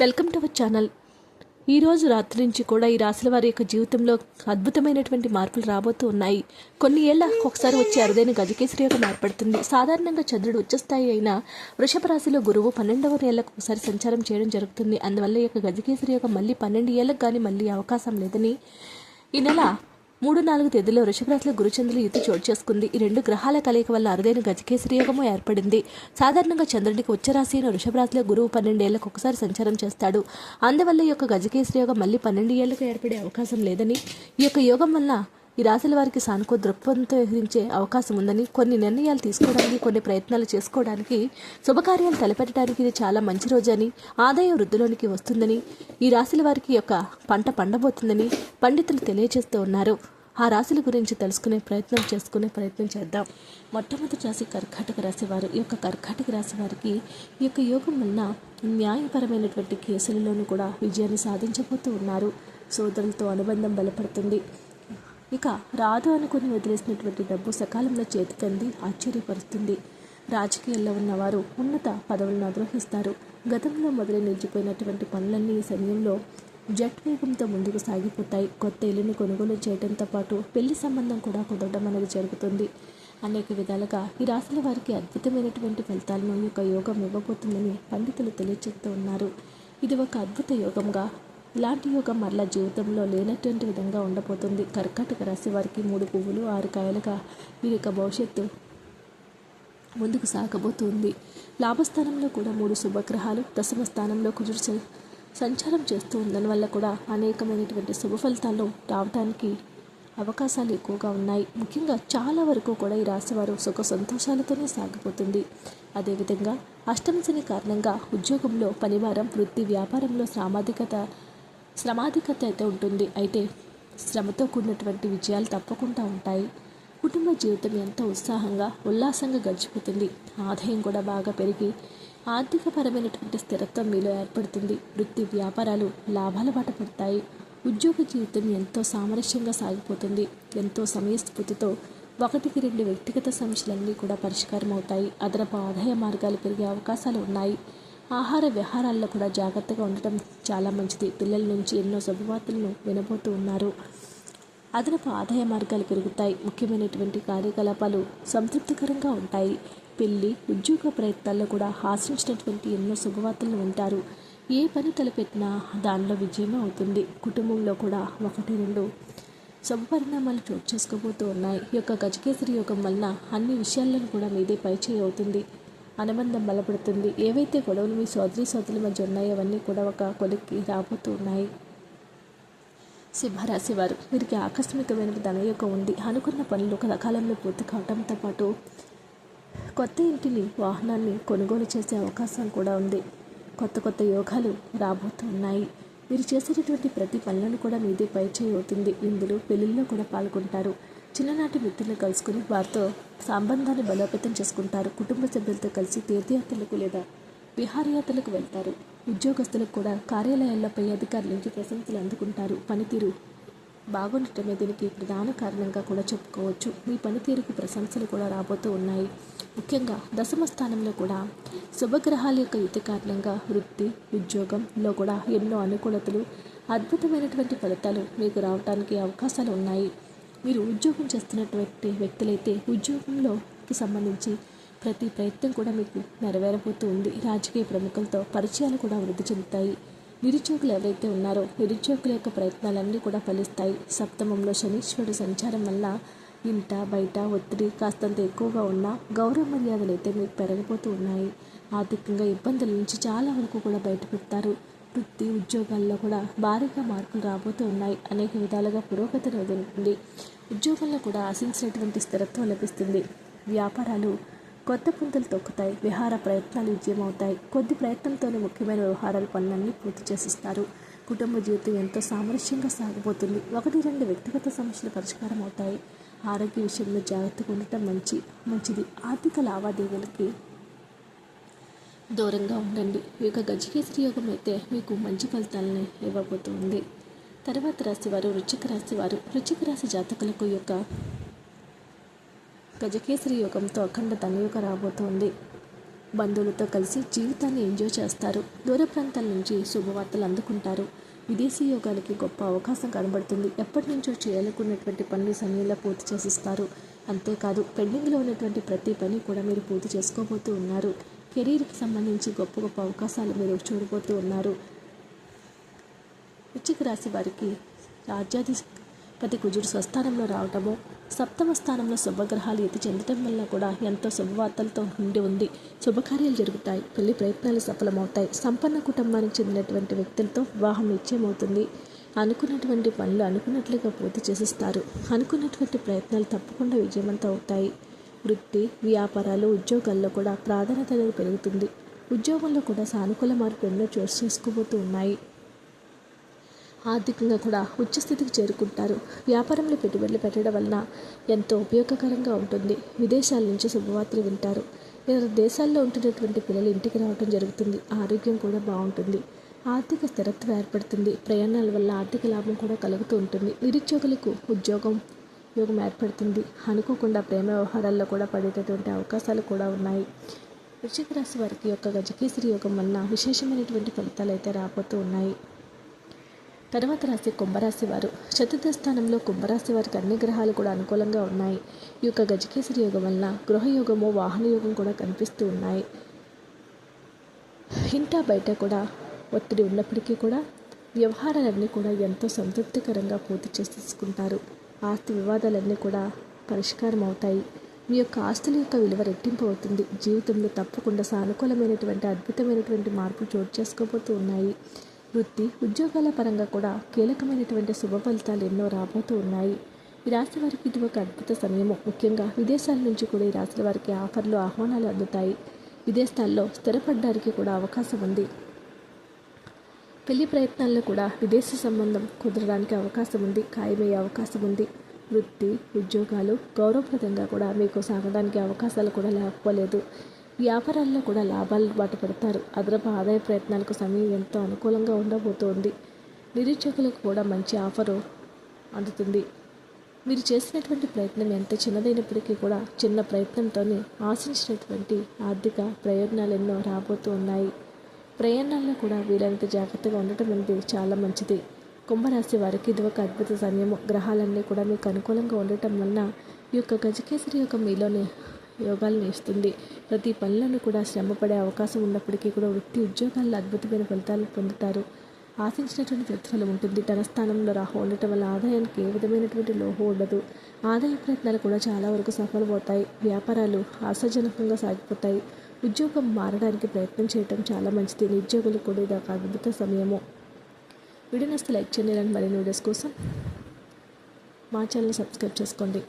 Welcome to our channel. ఈరోజు రాత్రి నుంచి కూడా ఈ రాశుల వారి యొక్క జీవితంలో అద్భుతమైనటువంటి మార్పులు రాబోతూ ఉన్నాయి. కొన్ని ఏళ్ళ ఒకసారి వచ్చే అరుదైన గజకేసరి యొక్క మార్పడుతుంది సాధారణంగా చంద్రుడు ఉచ్చస్థాయి అయిన వృషభ రాశిలో గురువు పన్నెండవ ఏళ్ళకు ఒకసారి సంచారం చేయడం జరుగుతుంది. అందువల్ల ఈ యొక్క గజకేసరి యొక్క మళ్ళీ పన్నెండు ఏళ్ళకు కానీ మళ్ళీ అవకాశం లేదని ఈ నెల మూడు నాలుగు తేదీలో వృషభరాశిలో గురుచంద్రులు యుతి చోటు చేసుకుంది. ఈ రెండు గ్రహాల కలయిక వల్ల అరుదైన గజకేసరి యోగము ఏర్పడింది. సాధారణంగా చంద్రుడికి ఉచ్చరాశి అయిన వృషభరాశిలో గురువు పన్నెండేళ్ళకు ఒకసారి సంచారం చేస్తాడు. అందువల్ల ఈ యొక్క గజకేసరి యోగం మళ్ళీ పన్నెండు ఏళ్ళకు ఏర్పడే అవకాశం లేదని ఈ యొక్క యోగం వల్ల ఈ రాశుల వారికి సానుకూల దృక్పథంతో వ్యవహరించే అవకాశం ఉందని కొన్ని నిర్ణయాలు తీసుకోవడానికి కొన్ని ప్రయత్నాలు చేసుకోవడానికి శుభకార్యాలు తలపెట్టడానికి ఇది చాలా మంచి రోజు అని ఆదాయం వృద్ధిలోనికి వస్తుందని ఈ రాశుల వారికి యొక్క పంట పండబోతుందని పండితులు తెలియజేస్తూ ఉన్నారు. ఆ రాశుల గురించి తెలుసుకునే ప్రయత్నం చేసుకునే ప్రయత్నం చేద్దాం. మొట్టమొదటి రాశి కర్కాటక రాశి వారు ఈ యొక్క కర్కాటక రాశి వారికి ఈ యొక్క యోగం వలన న్యాయపరమైనటువంటి కేసులలోనూ కూడా విజయాన్ని సాధించబోతూ ఉన్నారు. సోదరులతో అనుబంధం బలపడుతుంది. ఇక రాదు అనుకుని వదిలేసినటువంటి డబ్బు సకాలంలో చేతికంది ఆశ్చర్యపరుస్తుంది. రాజకీయాల్లో ఉన్నవారు ఉన్నత పదవులను అధిరోహిస్తారు గతంలో మొదలై నిలిచిపోయినటువంటి పనులన్నీ ఈ సమయంలో జట్ వేగంతో ముందుకు సాగిపోతాయి. కొత్త ఇల్లును కొనుగోలు చేయడంతో పాటు పెళ్ళి సంబంధం కూడా కుదరడం అనేది జరుగుతుంది. అనేక విధాలుగా ఈ రాశుల వారికి అద్భుతమైనటువంటి ఫలితాలను ఈ యొక్క యోగం ఇవ్వబోతుందని పండితులు తెలియజేస్తూ ఉన్నారు. ఇది ఒక అద్భుత యోగంగా ఇలాంటి యోగం మరలా జీవితంలో లేనటువంటి విధంగా ఉండబోతుంది. కర్కాటక రాశి వారికి మూడు పువ్వులు ఆరు కాయలుగా వీరి యొక్క భవిష్యత్తు ముందుకు సాగబోతుంది. లాభస్థానంలో కూడా మూడు శుభగ్రహాలు దశమ స్థానంలో కుదుర్చ సంచారం చేస్తూ ఉండడం వల్ల కూడా అనేకమైనటువంటి శుభ ఫలితాలు రావడానికి అవకాశాలు ఎక్కువగా ఉన్నాయి. ముఖ్యంగా చాలా వరకు కూడా ఈ రాశివారు సుఖ సంతోషాలతోనే సాగిపోతుంది. అదేవిధంగా అష్టమశని కారణంగా ఉద్యోగంలో పనివారం వృత్తి వ్యాపారంలో సామాజికత శ్రమాధికత అయితే ఉంటుంది. అయితే శ్రమతో కూడినటువంటి విజయాలు తప్పకుండా ఉంటాయి. కుటుంబ జీవితం ఎంతో ఉత్సాహంగా ఉల్లాసంగా గడిచిపోతుంది. ఆదాయం కూడా బాగా పెరిగి ఆర్థికపరమైనటువంటి స్థిరత్వం మీలో ఏర్పడుతుంది. వృత్తి వ్యాపారాలు లాభాల బాట పడతాయి. ఉద్యోగ జీవితం ఎంతో సామరస్యంగా సాగిపోతుంది. ఎంతో సమయస్ఫూర్తితో ఒకటికి రెండు వ్యక్తిగత సమస్యలన్నీ కూడా పరిష్కారం అవుతాయి. అదనపు ఆదాయ మార్గాలు పెరిగే అవకాశాలు ఉన్నాయి. ఆహార విహారాల్లో కూడా జాగ్రత్తగా ఉండటం చాలా మంచిది. పిల్లల నుంచి ఎన్నో శుభవార్తలను వినబోతూ ఉన్నారు. అదనపు ఆదాయ మార్గాలు పెరుగుతాయి. ముఖ్యమైనటువంటి కార్యకలాపాలు సంతృప్తికరంగా ఉంటాయి. పెళ్ళి ఉద్యోగ ప్రయత్నాల్లో కూడా ఆశించినటువంటి ఎన్నో శుభవార్తలు వింటారు. ఏ పని తలపెట్టినా దానిలో విజయమే అవుతుంది. కుటుంబంలో కూడా ఒకటి రెండు శుభ పరిణామాలు చోటు చేసుకోబోతూ ఉన్నాయి. ఈ యొక్క గజకేసరి యోగం వలన అన్ని విషయాలను కూడా మీదే పరిచయం అవుతుంది. అనుబంధం బలపడుతుంది. ఏవైతే గొడవలు మీ సోదరి సోదరుల మధ్య ఉన్నాయో అవన్నీ కూడా ఒక కొలిక్కి రాబోతూ ఉన్నాయి. సింహరాశి వారు వీరికి ఆకస్మికమైన ధనయోగ ఉంది. అనుకున్న పనులు కలకాలంలో పూర్తి కావడంతో పాటు కొత్త ఇంటిని వాహనాన్ని కొనుగోలు చేసే అవకాశం కూడా ఉంది. కొత్త కొత్త యోగాలు రాబోతున్నాయి. మీరు చేసేటటువంటి ప్రతి పనులను కూడా మీదే పరిచయం అవుతుంది ఇందులో పెళ్ళిల్లో కూడా పాల్గొంటారు. చిన్ననాటి మిత్రులను కలుసుకుని వారితో సంబంధాన్ని బలోపేతం చేసుకుంటారు. కుటుంబ సభ్యులతో కలిసి తీర్థయాత్రలకు లేదా విహారయాత్రలకు వెళ్తారు. ఉద్యోగస్తులకు కూడా కార్యాలయాల్లోపై అధికారుల నుంచి ప్రశంసలు అందుకుంటారు. పనితీరు బాగుండటమే దీనికి ప్రధాన కారణంగా కూడా చెప్పుకోవచ్చు. మీ పనితీరుకు ప్రశంసలు కూడా రాబోతూ ఉన్నాయి. ముఖ్యంగా దశమ స్థానంలో కూడా శుభగ్రహాల యొక్క యుద్ధ కారణంగా వృత్తి ఉద్యోగంలో కూడా ఎన్నో అనుకూలతలు అద్భుతమైనటువంటి ఫలితాలు మీకు రావడానికి అవకాశాలు ఉన్నాయి. మీరు ఉద్యోగం చేస్తున్నటువంటి వ్యక్తులైతే ఉద్యోగంలోకి సంబంధించి ప్రతి ప్రయత్నం కూడా మీకు నెరవేరబోతూ ఉంది. రాజకీయ ప్రముఖులతో పరిచయాలు కూడా వృద్ధి చెందుతాయి. నిరుద్యోగులు ఎవరైతే ఉన్నారో నిరుద్యోగుల యొక్క ప్రయత్నాలన్నీ కూడా ఫలిస్తాయి. సప్తమంలో శనీశ్వరుడు సంచారం వల్ల ఇంట బయట ఒత్తిడి కాస్తంత ఎక్కువగా ఉన్న గౌరవ మర్యాదలు అయితే మీకు పెరగబోతూ ఉన్నాయి. ఆర్థికంగా ఇబ్బందుల నుంచి చాలా వరకు కూడా బయటపెడతారు. వృత్తి ఉద్యోగాల్లో కూడా భారీగా మార్పులు రాబోతూ ఉన్నాయి. అనేక విధాలుగా పురోగతి ఉంటుంది ఉద్యోగంలో కూడా ఆశించినటువంటి స్థిరత్వం లభిస్తుంది. వ్యాపారాలు కొత్త పుంతలు తొక్కుతాయి విహార ప్రయత్నాలు విజయమవుతాయి. కొద్ది ప్రయత్నంతోనే ముఖ్యమైన వ్యవహారాలు పనులన్నీ పూర్తి చేసిస్తారు. కుటుంబ జీవితం ఎంతో సామరస్యంగా సాగబోతుంది. ఒకటి రెండు వ్యక్తిగత సమస్యలు పరిష్కారం అవుతాయి ఆరోగ్య విషయంలో జాగ్రత్తగా ఉండటం మంచి మంచిది. ఆర్థిక లావాదేవీలకి దూరంగా ఉండండి. ఈ యొక్క గజకేసరి యోగం అయితే మీకు మంచి ఫలితాలని ఇవ్వబోతుంది. తర్వాత రాశి వారు వృచ్చిక రాశి వారు. వృచ్చిక రాశి జాతకులకు ఈ యొక్క గజకేసరి యోగంతో అఖండ ధనయోగ రాబోతోంది. బంధువులతో కలిసి జీవితాన్ని ఎంజాయ్ చేస్తారు. దూర ప్రాంతాల నుంచి శుభవార్తలు అందుకుంటారు. విదేశీ యోగాలకి గొప్ప అవకాశం కనబడుతుంది. ఎప్పటి నుంచో చేయాలనుకున్నటువంటి పనులు సమయంలో పూర్తి చేసిస్తారు. అంతేకాదు పెండింగ్లో ఉన్నటువంటి ప్రతి పని కూడా మీరు పూర్తి చేసుకోబోతూ ఉన్నారు. కెరీర్కి సంబంధించి గొప్ప గొప్ప అవకాశాలు మీరు చూడబోతూ ఉన్నారు. వృచ్చిక రాశి వారికి రాజ్యాధి రాజ్యాధిపతి కుజుడు స్వస్థానంలో రావటము సప్తమ స్థానంలో శుభగ్రహాలు ఎత్తి చెందటం వల్ల కూడా ఎంతో శుభవార్తలతో ఉండి ఉంది. శుభకార్యాలు జరుగుతాయి పెళ్ళి ప్రయత్నాలు సఫలమవుతాయి. సంపన్న కుటుంబానికి చెందినటువంటి వ్యక్తులతో వివాహం నిశ్చయమవుతుంది. అనుకున్నటువంటి పనులు అనుకున్నట్లుగా పూర్తి చేసిస్తారు. అనుకున్నటువంటి ప్రయత్నాలు తప్పకుండా విజయవంతం అవుతాయి. వృత్తి వ్యాపారాలు ఉద్యోగాల్లో కూడా ప్రాధాన్యత అనేది పెరుగుతుంది. ఉద్యోగంలో కూడా సానుకూల మార్పు ఎన్నో చోటు చేసుకోబోతూ ఉన్నాయి. ఆర్థికంగా కూడా ఉచ్చస్థితికి చేరుకుంటారు. వ్యాపారంలో పెట్టుబడులు పెట్టడం వలన ఎంతో ఉపయోగకరంగా ఉంటుంది. విదేశాల నుంచి శుభవార్తలు వింటారు. ఇతర దేశాల్లో ఉంటున్నటువంటి పిల్లలు ఇంటికి రావడం జరుగుతుంది. ఆరోగ్యం కూడా బాగుంటుంది. ఆర్థిక స్థిరత్వం ఏర్పడుతుంది. ప్రయాణాల వల్ల ఆర్థిక లాభం కూడా కలుగుతూ ఉంటుంది. నిరుద్యోగులకు ఉద్యోగం యోగం ఏర్పడుతుంది. అనుకోకుండా ప్రేమ వ్యవహారాల్లో కూడా పడేటటువంటి అవకాశాలు కూడా ఉన్నాయి. వృశ్చిక రాశి వారికి యొక్క గజకేసరి యోగం వలన విశేషమైనటువంటి ఫలితాలు అయితే రాబోతూ ఉన్నాయి. తర్వాత రాశి కుంభరాశి వారు చతుర్థ స్థానంలో కుంభరాశి వారికి అన్ని గ్రహాలు కూడా అనుకూలంగా ఉన్నాయి. ఈ యొక్క గజకేసరి యోగం వలన గృహయోగము వాహన యోగం కూడా కనిపిస్తూ ఉన్నాయి. ఇంటా బయట కూడా ఒత్తిడి ఉన్నప్పటికీ కూడా వ్యవహారాలన్నీ కూడా ఎంతో సంతృప్తికరంగా పూర్తి చేసేసుకుంటారు ఆస్తి వివాదాలన్నీ కూడా పరిష్కారం అవుతాయి. మీ యొక్క ఆస్తుల యొక్క విలువ రెట్టింపు అవుతుంది. జీవితంలో తప్పకుండా సానుకూలమైనటువంటి అద్భుతమైనటువంటి మార్పులు చోటు చేసుకోబోతూ ఉన్నాయి. వృత్తి ఉద్యోగాల పరంగా కూడా కీలకమైనటువంటి శుభ ఫలితాలు ఎన్నో రాబోతూ ఉన్నాయి. ఈ రాశి వారికి ఇది ఒక అద్భుత సమయము. ముఖ్యంగా విదేశాల నుంచి కూడా ఈ రాశుల వారికి ఆఫర్లు ఆహ్వానాలు అందుతాయి. విదేశాల్లో స్థిరపడడానికి కూడా అవకాశం ఉంది. పెళ్ళి ప్రయత్నాల్లో కూడా విదేశీ సంబంధం కుదరడానికి అవకాశం ఉంది. ఖాయమయ్యే అవకాశం ఉంది. వృత్తి ఉద్యోగాలు గౌరవప్రదంగా కూడా మీకు సాగడానికి అవకాశాలు కూడా లేకపోలేదు. వ్యాపారాల్లో కూడా లాభాలు బాట పెడతారు. అదనపు ఆదాయ ప్రయత్నాలకు సమయం ఎంతో అనుకూలంగా ఉండబోతోంది. నిరుద్యోగులకు కూడా మంచి ఆఫరు అందుతుంది. మీరు చేసినటువంటి ప్రయత్నం ఎంత చిన్నదైనప్పటికీ కూడా చిన్న ప్రయత్నంతోనే ఆశించినటువంటి ఆర్థిక ప్రయోజనాలు ఎన్నో రాబోతూ ఉన్నాయి ప్రయాణాల్లో కూడా వీలైనంత జాగ్రత్తగా ఉండటం అనేది చాలా మంచిది. కుంభరాశి వారికి ఇది ఒక అద్భుత సమయము. గ్రహాలన్నీ కూడా మీకు అనుకూలంగా ఉండటం వలన ఈ యొక్క గజకేసరి యొక్క మీలోని యోగాలను ఇస్తుంది ప్రతి పనులను కూడా శ్రమపడే అవకాశం ఉన్నప్పటికీ కూడా వృత్తి ఉద్యోగాల్లో అద్భుతమైన ఫలితాలు పొందుతారు. ఆశించినటువంటి ప్రతిఫలం ఉంటుంది. తన స్థానంలో రాహు ఉండటం వల్ల ఆదాయానికి ఏ విధమైనటువంటి లోహం ఉండదు. ఆదాయ ప్రయత్నాలు కూడా చాలా వరకు సఫలమవుతాయి. వ్యాపారాలు ఆశాజనకంగా సాగిపోతాయి. ఉద్యోగం మారడానికి ప్రయత్నం చేయటం చాలా మంచిది. నిరుద్యోగులు కూడా ఇది ఒక అద్భుత సమయము. వీడియో లైక్ చేయండి. ఇలాంటి మరిన్ని వీడియోస్ కోసం మా ఛానల్ సబ్స్క్రైబ్ చేసుకోండి.